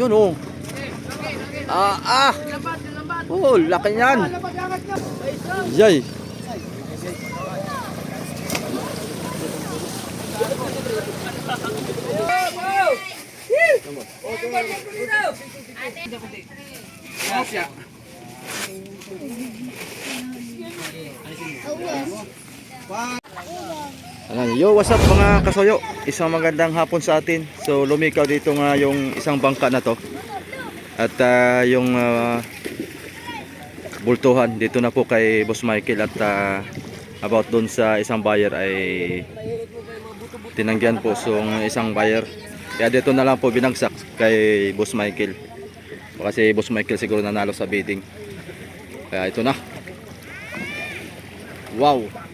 Yun oh. Ah, ah. Oh, laki niyan. Yay. Ayan, yo, what's up mga kasoyo? Isang magandang hapon sa atin. So, lumikaw dito nga yung isang bangka na to. At ah, yung ah, bultuhan dito na po kay Boss Michael at ah, about doon sa isang buyer ay tinanggihan po so isang buyer. Kaya dito na lang po binagsak kay Boss Michael. Kasi Boss Michael siguro nanalo sa bidding. Kaya ito na. Wow!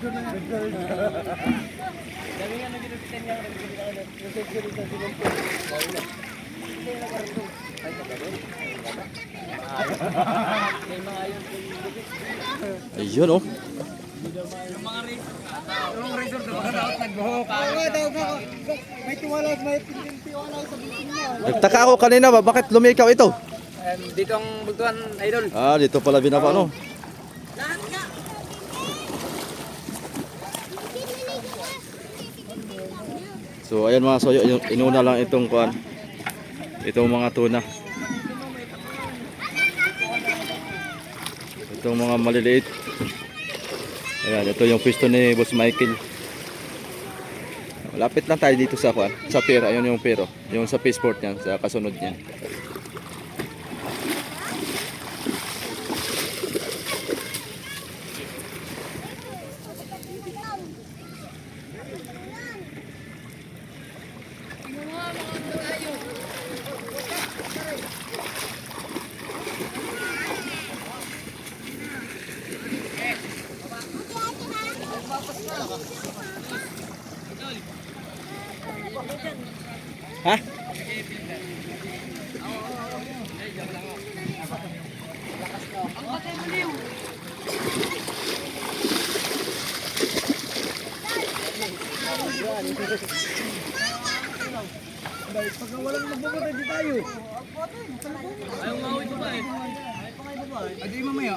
Ayun oh. May tiwala, may tiwala sa bitin niya. Nagtaka ako kanina ba bakit lumikaw ito? Dito ang bugtuhan, idol. Ah, dito pala binaba no. So ayan mga soyo, inuna lang itong kuan. Itong mga tuna. Itong mga maliliit. Ayan, ito yung pwesto ni Boss Michael. Lapit lang tayo dito sa kuan, sa pier, ayun yung pero, yung sa passport niyan, sa kasunod niyan. Ha? Pag walang magbubot, hindi tayo. Ayaw nga ito ba eh? Adi mamaya.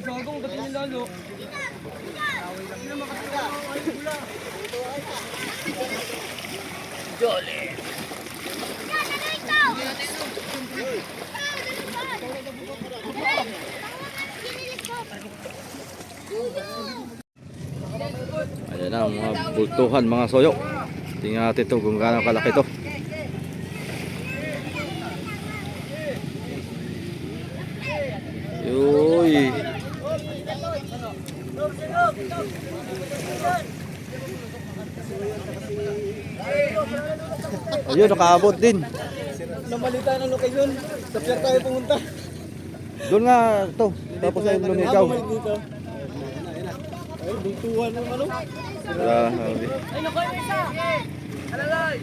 Gago, ang gating lalo. Ayan na, mga bultuhan, mga soyo. Tingnan natin ito kung gaano kalaki to. Ayun, nakaabot din. Namalita ng location. Sa pier tayo pumunta. Doon nga to. Tapos ay lumigaw. Bumalik dito. Ay, bugtuhan ng ano. Grabe. Ay, naku, yung isa. Alalay.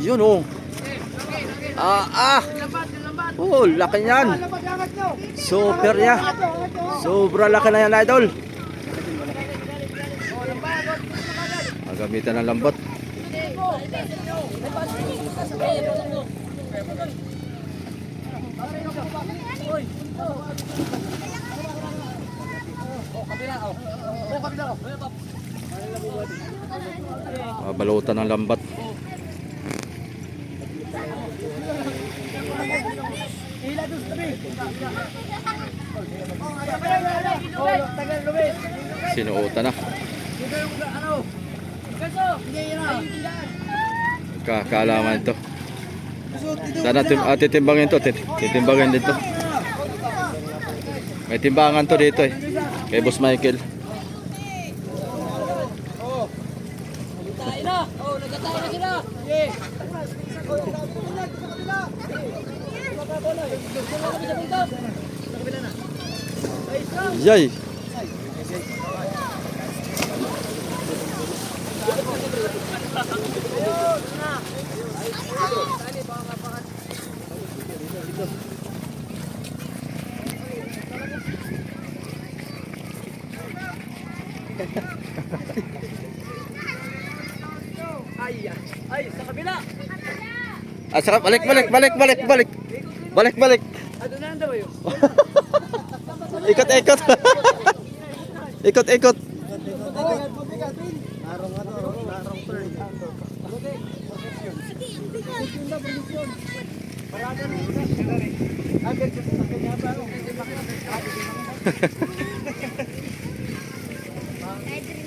Yun oh. Ah, ah. Oh, laki niyan. Super ya. Sobra laki na yan, idol. Magamitan ng lambot. Mabalutan ng lambat. Sinuutan na. Kakalaman ito. Sana tim ah, titimbangin to. tit- Titimbangin dito. May timbangan to dito eh. Kay Boss Michael. Tayo. Oh, nagkatayo na sila. Yeah. Yay! Ah, saka balik, balik, balik, balik, balik. Balik, balik. Ano? Ikot, ikot. ikot, ikot. Ba't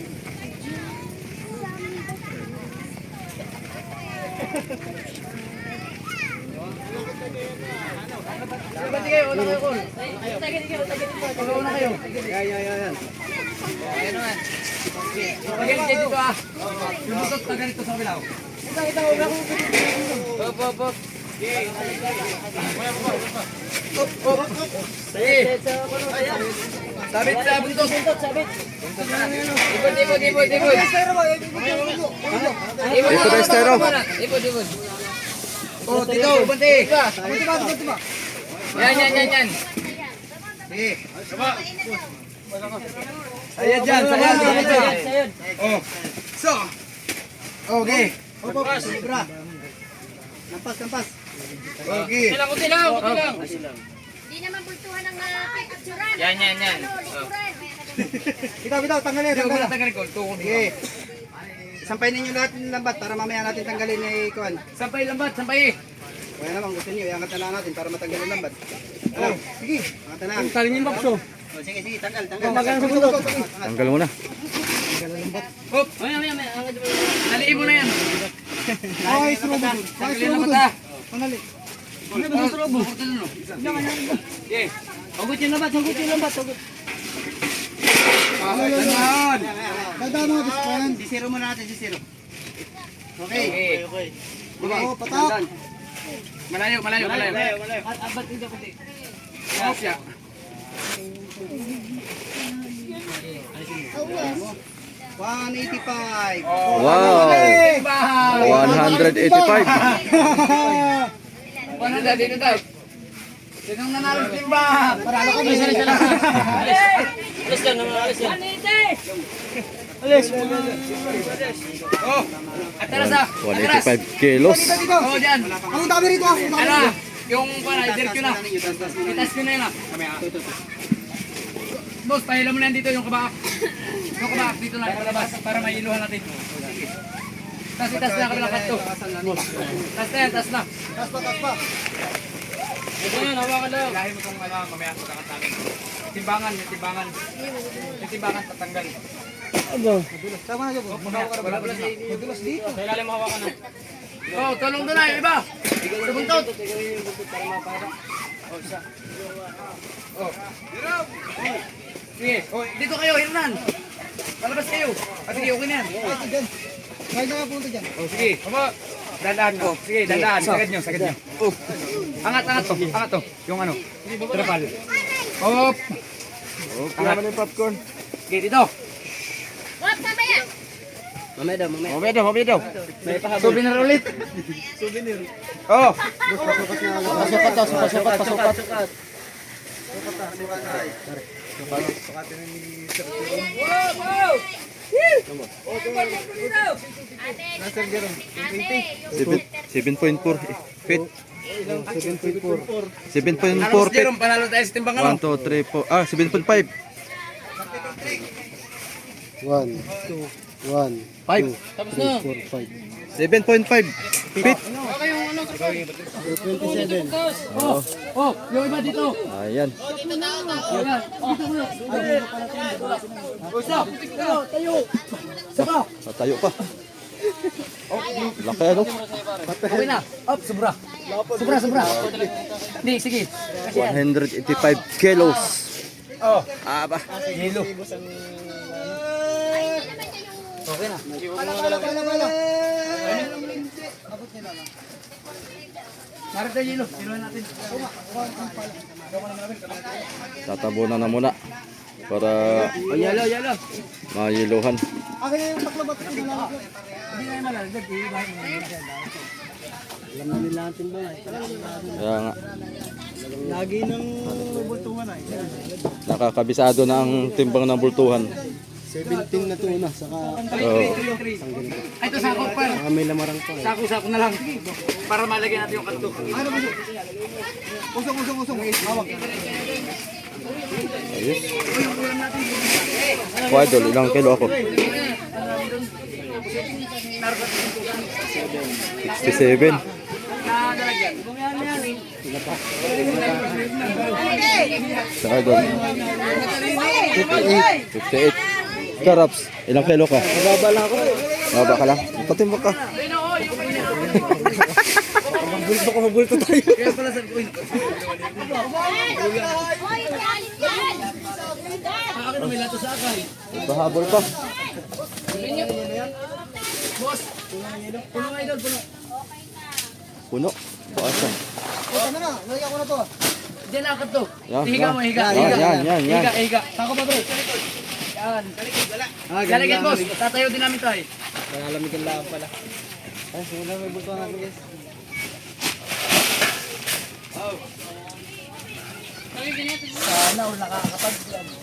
kayo? Una kayo. Yan, yan, yan, yan. Ayan naman. Kayo dito ah. Yung butot, tagalit to sa kabilaw. Ito, ito, una ko. Op, op, op. Op, op. Sige. Sabit sa buntot. Sabit. Ibod, ibod, ibod, ibod. Ibod, Ikot, estero. Ibod, ibod. Oh, dito, bunti. Bunti ba, bunti ba? Yan, yan, yan, yan. Sige. Ayan dyan, sayan, sayan. Oh. So. Okay. Opo, sobra. Lampas, lampas. Okay. Kulang, kunti lang, kunti lang. Di naman bultuhan ng uh, picturean. Yan, yan, yan. Ano, likuran. Bitaw, bitaw, tanggalin. Tanggalin, tanggalin ko. Tukong Sige. Sampay ninyo lahat ng lambat para mamaya natin tanggalin ni Kuan. Sampay lambat, sampay. Kaya naman gusto niyo, iangat na lang natin para matanggal yung lambat. Ano? Sige. Angat na lang. Tanggalin yung bakso. Sige, sige, tanggal, tanggal. Tanggal sa bulto. Tanggal mo na. Hop! Maya, maya, maya. Naliin mo na yan. Ay, surobo. Ay, surobo. Panali. Ano ba surobo? Okay. Hugot yung lambat, hugot yung lambat, hugot. Ah, ganyan. Tanda mo, Bispan. Sisiro muna natin, sisiro. Okay. Okay, okay. Oh, patak. Malayo, malayo, malayo. Malayo, malayo. At abat dito kunti. Asya. One eighty-five. Wow. 185. 100 dito tayo. Sinong nanalo sa timbahan? Paralo kami. Isa na. Alis alis yan. Alis. Oh, atras ah. Atras. 185 kilos. Oh, dyan. Ang dami rito ah. Ano? Yung para, i-jerk yun na. Itas ko na yun ah. Boss, pahila mo na dito yung kabak. Yung kabak dito na palabas para mailuhan natin. Sige. Tas itas na kabilang kanto. Tas na yan, tas na. Tas pa, tas pa. Ito yan, hawakan lang. Ilahin mo itong ano, mamaya sa takat namin. Timbangan, yung timbangan. Timbangan tatanggal. Tama na dyan. Madulas dito. Sa ilalim hawakan. Oh, tulong doon na, iba. Sa buntot. Oh, isa. Oh. Sige, oh, dito kayo, Hernan. Palabas kayo. Ah, sige, okay na yan. Kahit na punta dyan. Oh, sige. Opo. Dandaan ko. Sige, dandaan. Sagad nyo, sagad nyo. Oh. Angat, angat to. Angat to. Yung ano. Trapal. Hop. Angat. yung popcorn. Sige, dito. Wap, mamaya. Mamaya daw, mamaya daw. May pahabol. Souvenir ulit. Souvenir. Oh. Pasukat to, pasukat, pasukat. Ate, ate, yung 7.4 feet. 7.4 Halos feet. Jerome, panalo tayo sa timbang 1, ano. 2, 3, 4. Ah, 7.5. One, two, one, Five. Tapos na. four, five. 7.5 feet. Okay yung ano. Twenty-seven. Oh, oh, yung iba dito. Ayan. Ayan. Dito mo. Oh, stop. Tayo, tayo. Saka. Tatayo pa. Laki ano? Okay na. Up, sobra. Sobra, sobra. Hindi, sige. Kasi yan. 185 kilos. Oh, Ah, ba. Okay na. Pala, pala, pala, pala. Marap tayo yelo. Yelo natin. Tatabunan na muna. Para Oh, yelo, yelo. mayiluhan. Akin na yung taklo ba't ito na lang? Hindi na yung malalagdag. Alam na nila natin ba eh. Kaya nga, Lagi ng bultungan ay. nakakabisado na ang timbang ng bultuhan. 17 na tuna, saka Oo. Ay, ito sako pa. saka may lamarang pa. eh. Sako-sako na lang. Para malagyan natin yung kanto. Ano ba Usong, usong, usong. Hawak. Ayos. O idol, ilang kilo ako? 67. Sa idol. 58. Karaps, ilang kilo ka? Mababa lang ako. Mababa ka lang? Patimbak ka. Bulto ko, bulto tayo. Hoy, yan, yan. Bahabol pa. Puno. Basa. Ano na, nalagyan ko na to. Diyan ako to. Yan, Higa yan. mo, higa. Yan, higa. yan, yan, yan. Higa, higa. Sako pa, bro. Yan. Ah, Lalagyan, boss. Tatayo din namin tayo. Nangalamig ang laban pala. Ay, sige na, may bulto natin guys. Sana all nakakapag